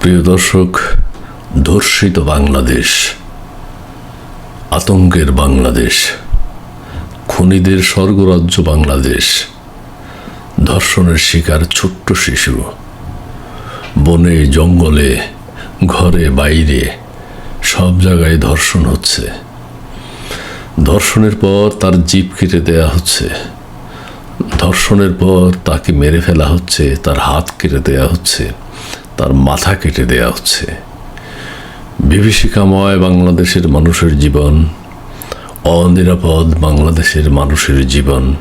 প্রিয় দর্শক ধর্ষিত বাংলাদেশ, আতঙ্কের বাংলাদেশ, খুনিদের স্বর্গরাজ্য বাংলাদেশ, ধর্ষণের শিকার ছোট্ট শিশু, বনে, জঙ্গলে, ঘরে, বাইরে, সব জায়গায় ধর্ষণ হচ্ছে। ধর্ষণের পর তার জীব কেটে দেয়া হচ্ছে। ধর্ষণের পর তাকে মেরে ফেলা হচ্ছে, তার হাত কেটে দেয়া হচ্ছে। তার মাথা কেটে দেয়া হচ্ছে। বিভীষিকাময় বাংলাদেশের মানুষের জীবন, অনিরাপদ বাংলাদেশের মানুষের জীবন,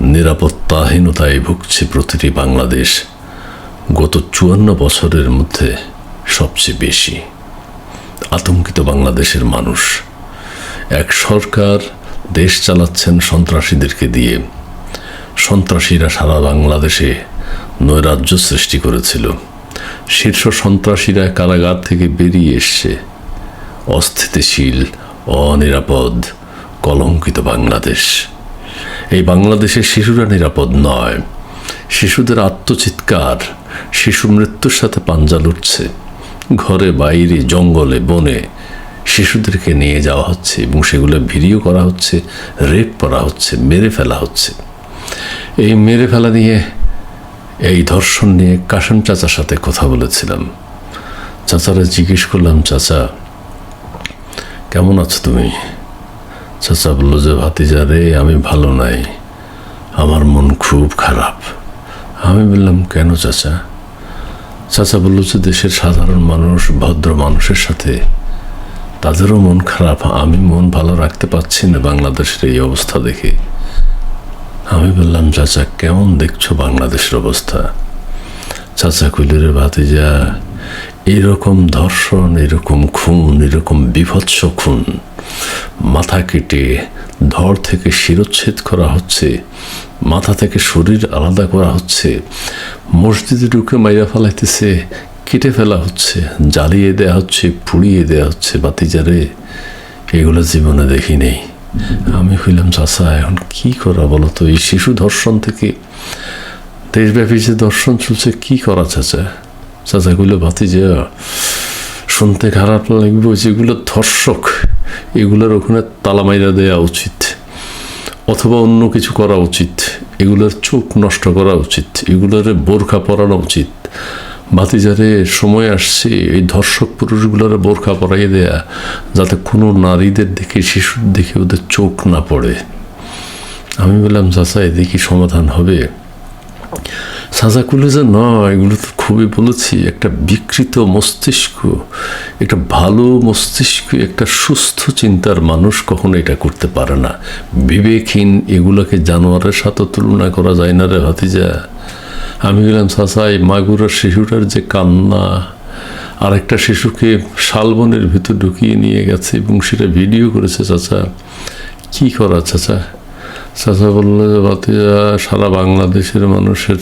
নিরাপত্তাহীনতায় ভুগছে প্রতিটি বাংলাদেশ গত চুয়ান্ন বছরের মধ্যে সবচেয়ে বেশি। আতঙ্কিত বাংলাদেশের মানুষ। এক সরকার দেশ চালাচ্ছেন সন্ত্রাসীদেরকে দিয়ে। সন্ত্রাসীরা সারা বাংলাদেশে নৈরাজ্য সৃষ্টি করেছিল। শীর্ষ সন্ত্রাসীরা কারাগার থেকে বেরিয়ে এসছে। অস্থিতিশীল, অনিরাপদ, কলঙ্কিত বাংলাদেশ। এই বাংলাদেশের শিশুরা নিরাপদ নয়। শিশুদের আত্মচিৎকার, শিশু মৃত্যুর সাথে পাঞ্জা লুটছে। ঘরে, বাইরে, জঙ্গলে, বনে শিশুদেরকে নিয়ে যাওয়া হচ্ছে এবং সেগুলো ভিডিও করা হচ্ছে, রেপ করা হচ্ছে, মেরে ফেলা হচ্ছে। এই মেরে ফেলা নিয়ে এই ধর্ষণ নিয়ে কাশেম চাচার সাথে কথা বলেছিলাম। চাচারা জিজ্ঞেস করলাম, চাচা, কেমন আছো তুমি? চাচা বলল, যে ভাতিজা রে, আমি ভালো নাই। আমার মন খুব খারাপ। আমি বললাম, কেন চাচা? চাচা বলল, যে দেশের সাধারণ মানুষ, ভদ্র মানুষের সাথে তাদেরও মন খারাপ। আমি মন ভালো রাখতে পারছি না বাংলাদেশের এই অবস্থা দেখে। আমি বললাম, চাচা, কেমন দেখছ বাংলাদেশের অবস্থা? চাচা কইলের ভাতিজা, এরকম ধর্ষণ, এরকম খুন, এরকম বিভৎস খুন, মাথা কেটে ধর থেকে শিরোচ্ছেদ করা হচ্ছে, মাথা থেকে শরীর আলাদা করা হচ্ছে, মসজিদে ঢুকে মাইরা ফেলাইতেছে, কেটে ফেলা হচ্ছে, জ্বালিয়ে দেয়া হচ্ছে, পুড়িয়ে দেয়া হচ্ছে বাতিজারে এগুলো জীবনে দেখি নেই। আমি হইলাম চাষা এখন কি করা বলো তো? এই শিশু ধর্ষণ থেকে দেশব্যাপী যে দর্শন চলছে, কি করা চাচা? চাচাগুলো ভাতিজা, শুনতে খারাপ লাগবে যেগুলো ধর্ষক। এগুলোর ওখানে তালা মাইরা দেওয়া উচিত। অথবা অন্য কিছু করা উচিত। এগুলোর চোখ নষ্ট করা উচিত। এগুলোর বোরখা পরানো উচিত। ভাতিজারে সময় আসছে এই ধর্ষক পুরুষগুলোর বোরখা পরাইয়ে দেয়া, যাতে কোনো নারীদের দিকে শিশুর দিকে ওদের চোখ না পড়ে। আমি বললাম, চাচা এদিকে সমাধান হবে? সাজা করলে যে নয় এগুলো তো খুবই বলেছি, একটা বিকৃত মস্তিষ্ক, একটা ভালো মস্তিষ্ক, একটা সুস্থ চিন্তার মানুষ কখনো এটা করতে পারে না। বিবেকহীন এগুলোকে জানোয়ারের সাথে তুলনা করা যায় না রে ভাতিজা। আমি গেলাম সাসাই মাগুরার শিশুটার যে কান্না আর একটা শিশুকে শালবনের ভিতর ঢুকিয়ে নিয়ে গেছে এবং সেটা ভিডিও করেছে, চাচা, কি করা, চাচা? চাচা বলল যে ভাতিজা সারা বাংলাদেশের মানুষের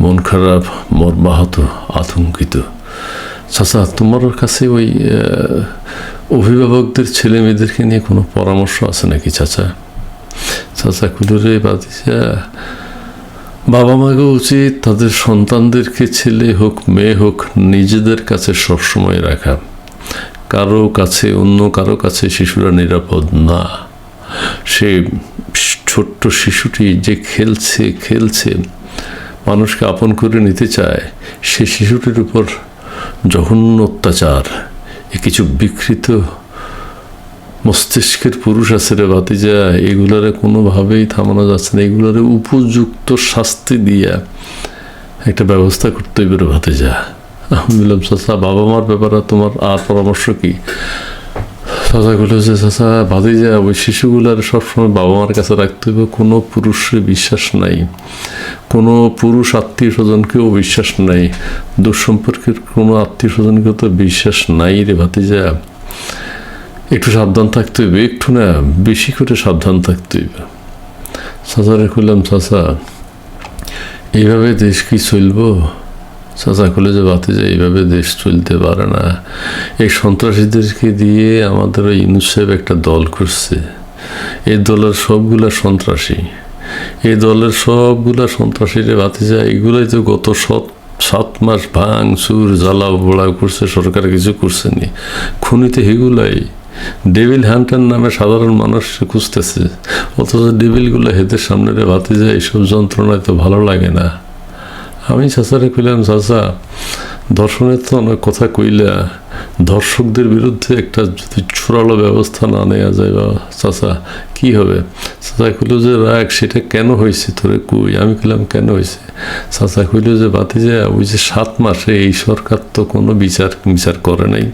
মন খারাপ, মর্মাহত, আতঙ্কিত। চাচা, তোমার কাছে ওই অভিভাবকদের ছেলে মেয়েদেরকে নিয়ে কোনো পরামর্শ আছে নাকি, চাচা? চাচা কুলুরে বাতিজা বাবা মাকে উচিত তাদের সন্তানদেরকে ছেলে হোক, মেয়ে হোক, নিজেদের কাছে সবসময় রাখা। কারও কাছে, অন্য কারও কাছে শিশুরা নিরাপদ না। সে ছোট্ট শিশুটি যে খেলছে খেলছে, মানুষকে আপন করে নিতে চায়, সে শিশুটির উপর জঘন্য অত্যাচার কিছু বিকৃত মস্তিষ্কের পুরুষ আছে রে ভাতিজা, এগুলারে কোনোভাবেই থামানো যাচ্ছে না। এগুলারে উপযুক্ত শাস্তি দিয়া একটা ব্যবস্থা করতে হইবে রে ভাতিজা। আমি বললাম চাচা বাবা মার ব্যাপারে তোমার আর পরামর্শ কি? চাচাগুলো যে, চাচা বাদে যায় ওই শিশুগুলার সবসময় বাবা মার কাছে রাখতে হবে কোনো পুরুষের বিশ্বাস নাই। কোনো পুরুষ আত্মীয় স্বজনকেও বিশ্বাস নাই। দুঃসম্পর্কের কোনো আত্মীয় স্বজনকেও তো বিশ্বাস নাই রে ভাতিজা। একটু সাবধান থাকতে হইবে, একটু না, বেশি করে সাবধান থাকতে হইবে। চাচারে কইলাম, চাচা, এইভাবে দেশ কি চলবো? চাচা খুলে যে বাতে যে এইভাবে দেশ চলতে পারে না। এই সন্ত্রাসীদেরকে দিয়ে আমাদের ওই ইউনুসেফ একটা দল করছে। এই দলের সবগুলা সন্ত্রাসী। এই দলের সবগুলা সন্ত্রাসীরা বাতি যায়, এগুলোই তো গত সব সাত মাস ভাঙ সুর জ্বালা পোড়া করছে, সরকার কিছু করছেনি খুনিতে হেগুলাই ডেভিল হান্টার নামে সাধারণ মানুষ খুঁজতেছে। অথচ ডেভিলগুলো হেদের সামনে রে ভাতে যায় এইসব যন্ত্রণায় তো ভালো লাগে না। আমি চাচারে কইলাম, চাচা দর্শনের তো অনেক কথা কইলা দর্শকদের বিরুদ্ধে একটা যদি চূড়ালো ব্যবস্থা না নেওয়া যায় বা চাচা, কি হবে? চাচা কইল যে, রাগ, সেটা কেন হয়েছে তোরে কই? আমি কইলাম, কেন হয়েছে চাচা কইল যে, বাতি যে, ওই যে সাত মাসে এই সরকার তো কোনো বিচার বিচার করে নাই।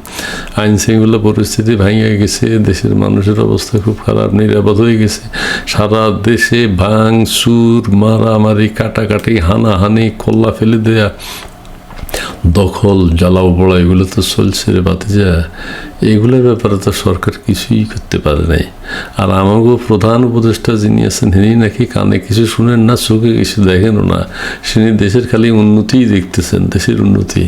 আইন শৃঙ্খলা পরিস্থিতি ভাঙিয়ে গেছে, দেশের মানুষের অবস্থা খুব খারাপ, নিরাপদ হয়ে গেছে। সারা দেশে ভাঙ সুর মারামারি, কাটাকাটি, হানাহানি কল্লা ফেলে দেয়া দখল জ্বালাও পড়া এগুলো তো চলছে রে বাতি যা এগুলোর ব্যাপারে তো সরকার কিছুই করতে পারে নাই। আর আমাকেও প্রধান উপদেষ্টা যিনি আছেন তিনি নাকি কানে কিছু শুনেন না, চোখে কিছু দেখেনও না। তিনি দেশের খালি উন্নতিই দেখতেছেন, দেশের উন্নতি।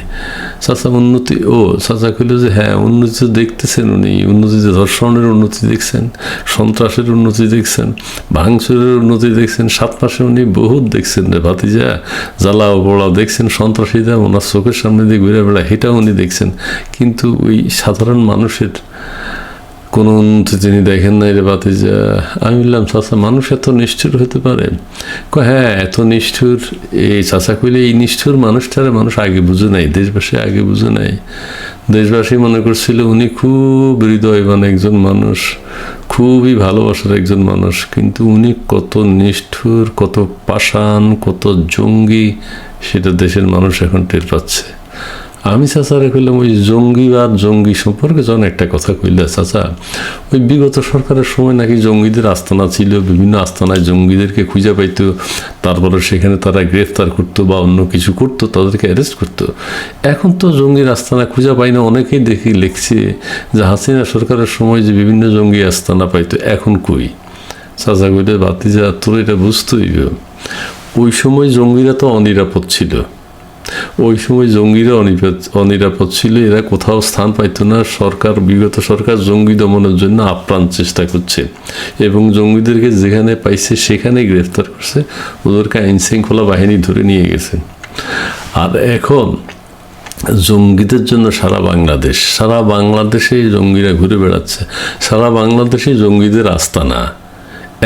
চাচা, উন্নতি, ও, চাচা কইল যে হ্যাঁ উন্নতি দেখতেছেন উনি উন্নতিতে ধর্ষণের উন্নতি দেখছেন, সন্ত্রাসের উন্নতি দেখছেন, ভাঙচুরের উন্নতি দেখছেন, সাত মাসে উনি বহুত দেখছেন রে ভাতিজা। জ্বালাও পোড়াও দেখছেন, সন্ত্রাসীরা ওনার চোখের সামনে দিয়ে ঘুরে বেড়া সেটাও উনি দেখছেন। কিন্তু ওই সাধারণ মানুষের কোনো উন্নতি তিনি দেখেন নাই রে বাতি যা আমি বললাম, চাচা, মানুষ এত নিষ্ঠুর হতে পারে? হ্যাঁ এত নিষ্ঠুর, এই চাচা কইলে এই নিষ্ঠুর মানুষটারে মানুষ আগে বুঝে নাই, দেশবাসী আগে বুঝে নাই। দেশবাসী মনে করছিল, উনি খুব হৃদয়বান একজন মানুষ, খুবই ভালোবাসার একজন মানুষ, কিন্তু উনি কত নিষ্ঠুর, কত পাষাণ, কত জঙ্গি, সেটা দেশের মানুষ এখন টের পাচ্ছে। আমি চাচারে কইলাম, ওই জঙ্গিবাদ, জঙ্গি সম্পর্কে যখন একটা কথা কইলে চাচা ওই বিগত সরকারের সময় নাকি জঙ্গিদের আস্তানা ছিল, বিভিন্ন আস্তানায় জঙ্গিদেরকে খুঁজে পাইতো, তারপরে সেখানে তারা গ্রেফতার করতো বা অন্য কিছু করতো, তাদেরকে অ্যারেস্ট করতো। এখন তো জঙ্গির আস্তানা খুঁজে পাই না, অনেকেই দেখি লিখছে যে হাসিনা সরকারের সময় যে বিভিন্ন জঙ্গি আস্তানা পাইতো, এখন কই? চাচা কইলে বাতিজা তোর এটা বুঝতেই ওই সময় জঙ্গিরা তো অনিরাপদ ছিল। ওই সময় জঙ্গিরা অনিরাপদ ছিল, এরা কোথাও স্থান পাইতো না। সরকার, বিগত সরকার জঙ্গি দমনের জন্য আপ্রাণ চেষ্টা করছে এবং জঙ্গিদেরকে যেখানে পাইছে সেখানে গ্রেফতার করছে। ওদেরকে আইন শৃঙ্খলা বাহিনী ধরে নিয়ে গেছে। আর এখন জঙ্গিদের জন্য সারা বাংলাদেশ, সারা বাংলাদেশে জঙ্গিরা ঘুরে বেড়াচ্ছে। সারা বাংলাদেশে জঙ্গিদের আস্তানা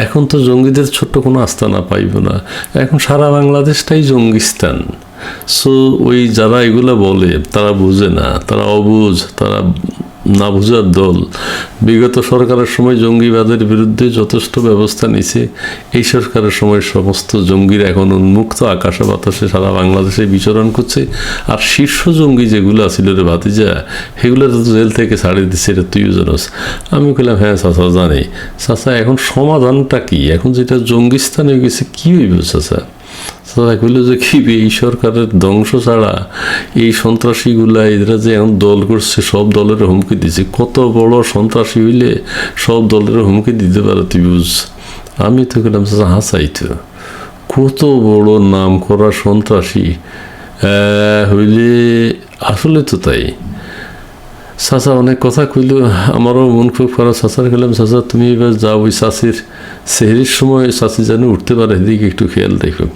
এখন তো জঙ্গিদের ছোট্ট কোনো আস্তানা পাইব না। এখন সারা বাংলাদেশটাই জঙ্গিস্তান। সো ওই যারা এগুলো বলে, তারা বুঝে না। তারা অবুঝ, তারা না বুঝার দল। বিগত সরকারের সময় জঙ্গিবাদের বিরুদ্ধে যথেষ্ট ব্যবস্থা নিছে। এই সরকারের সময় সমস্ত জঙ্গিরা এখন উন্মুক্ত, আকাশে বাতাসে সারা বাংলাদেশে বিচরণ করছে। আর শীর্ষ জঙ্গি যেগুলো আছিল রে ভাতিজা, সেগুলো তো জেল থেকে ছাড়িয়ে দিচ্ছে এটা তুইও জানোস। আমি কইলাম হ্যাঁ চাচা, জানি। চাচা, এখন সমাধানটা কি? এখন যেটা জঙ্গিস্তান গেছে, কি হইব, চাচা? তারা কইল যে কি এই সরকারের ধ্বংস ছাড়া এই সন্ত্রাসীগুলা এরা যে এখন দল করছে, সব দলের হুমকি দিছে। কত বড় সন্ত্রাসী হইলে সব দলের হুমকি দিতে পারে তুই বুঝ আমি তো গেলাম হাসাই তো। কত বড় নাম করা সন্ত্রাসী হইলে আসলে তো তাই। চাচা, অনেক কথা কইল, আমারও মন খুব খারাপ। চাচার গেলাম চাচা, তুমি এবার যাও ওই চাষির, সেহরির সময় চাষি যেন উঠতে পারে, এদিকে একটু খেয়াল দেখো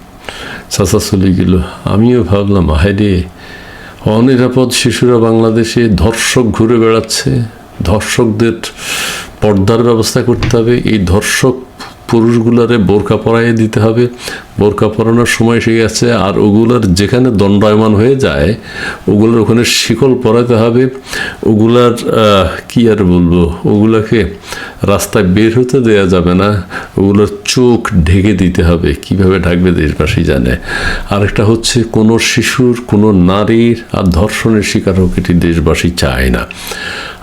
চাচা চলে গেল আমিও ভাবলাম হায়রে অনিরাপদ শিশুরা বাংলাদেশে ধর্ষক ঘুরে বেড়াচ্ছে। ধর্ষকদের পর্দার ব্যবস্থা করতে হবে। এই ধর্ষক পুরুষগুলারে বোরকা পরাইয়ে দিতে হবে। বোরকা পরানোর সময় এসে গেছে, আর ওগুলার যেখানে দণ্ডায়মান হয়ে যায়, ওগুলোর ওখানে শিকল পরাতে হবে। ওগুলার কি আর বলব? ওগুলাকে রাস্তায় বের হতে দেয়া যাবে না ওগুলোর চোখ ঢেকে দিতে হবে। কীভাবে ঢাকবে দেশবাসী জানে। আরেকটা হচ্ছে, কোনো শিশুর, কোনো নারীর আর ধর্ষণের শিকার হোক এটি দেশবাসী চায় না।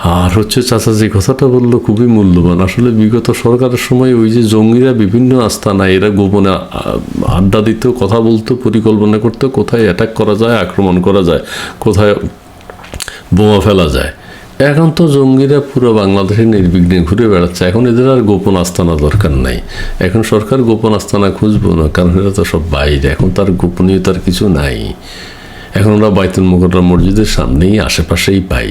আর হচ্ছে চাচা যে কথাটা বলল, খুবই মূল্যবান। আসলে বিগত সরকারের সময় ওই যে জঙ্গিরা বিভিন্ন আস্তানা এরা গোপনে আড্ডা দিত কথা বলতো পরিকল্পনা করতো কোথায় অ্যাটাক করা যায়, আক্রমণ করা যায়, কোথায় বোমা ফেলা যায়। এখন তো জঙ্গিরা পুরো বাংলাদেশে নির্বিঘ্নে ঘুরে বেড়াচ্ছে। এখন এদের আর গোপন আস্তানা দরকার নাই। এখন সরকার গোপন আস্তানা খুঁজবো না, কারণ এরা তো সব বাইরে। এখন তার গোপনীয়তার কিছু নাই। এখন ওরা বাইতুল মোকররা মসজিদের সামনেই, আশেপাশেই পাই।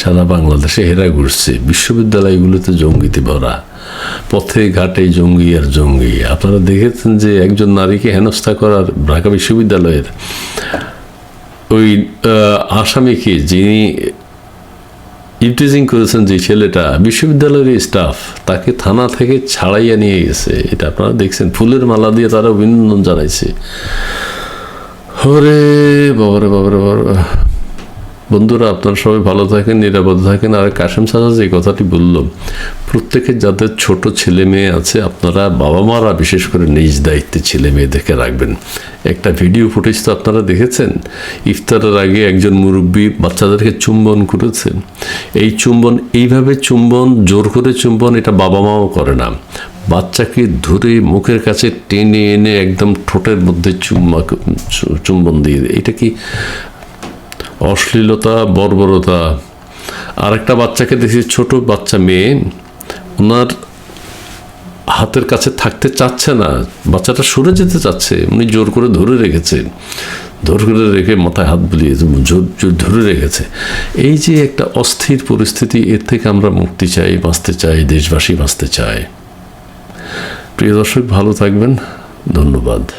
সারা বাংলাদেশে হেরা ঘুরছে। বিশ্ববিদ্যালয়গুলোতে জঙ্গিতে ভরা। পথে, ঘাটে জঙ্গি আর জঙ্গি। আপনারা দেখেছেন যে একজন নারীকে হেনস্থা করার ঢাকা বিশ্ববিদ্যালয়ের ওই আসামিকে যিনি ইভটিজিং করেছেন যে ছেলেটা, বিশ্ববিদ্যালয়ের স্টাফ তাকে থানা থেকে ছাড়াইয়া নিয়ে গেছে। এটা আপনারা দেখছেন। ফুলের মালা দিয়ে তারা অভিনন্দন জানাইছে। হরে বাবারে বাবারে বাবা বন্ধুরা, আপনারা সবাই ভালো থাকেন, নিরাপদ থাকেন। আর কাশেম সাজা যে কথাটি বলল প্রত্যেকের যাদের ছোট ছেলে মেয়ে আছে, আপনারা বাবা মারা বিশেষ করে নিজ দায়িত্বে ছেলে মেয়েদেরকে রাখবেন। একটা ভিডিও ফুটেজ তো আপনারা দেখেছেন? ইফতারের আগে একজন মুরব্বী বাচ্চাদেরকে চুম্বন করেছেন এই চুম্বন, এইভাবে চুম্বন, জোর করে চুম্বন, এটা বাবা মাও করে না। বাচ্চাকে ধরে মুখের কাছে টেনে এনে একদম ঠোঁটের মধ্যে চুম্মা চুম্বন দেয়। এটা কি অশ্লীলতা, বর্বরতা। আর একটা বাচ্চাকে দেখি ছোট বাচ্চা মেয়ে। ওনার হাতের কাছে থাকতে চাচ্ছে না। বাচ্চাটা সরে যেতে চাচ্ছে। উনি জোর করে ধরে রেখেছে। ধরে করে রেখে মাথায় হাত বুলিয়ে জোর জোর ধরে রেখেছে। এই যে একটা অস্থির পরিস্থিতি, এর থেকে আমরা মুক্তি চাই, বাঁচতে চাই, দেশবাসী বাঁচতে চায়। প্রিয় দর্শক, ভালো থাকবেন। ধন্যবাদ।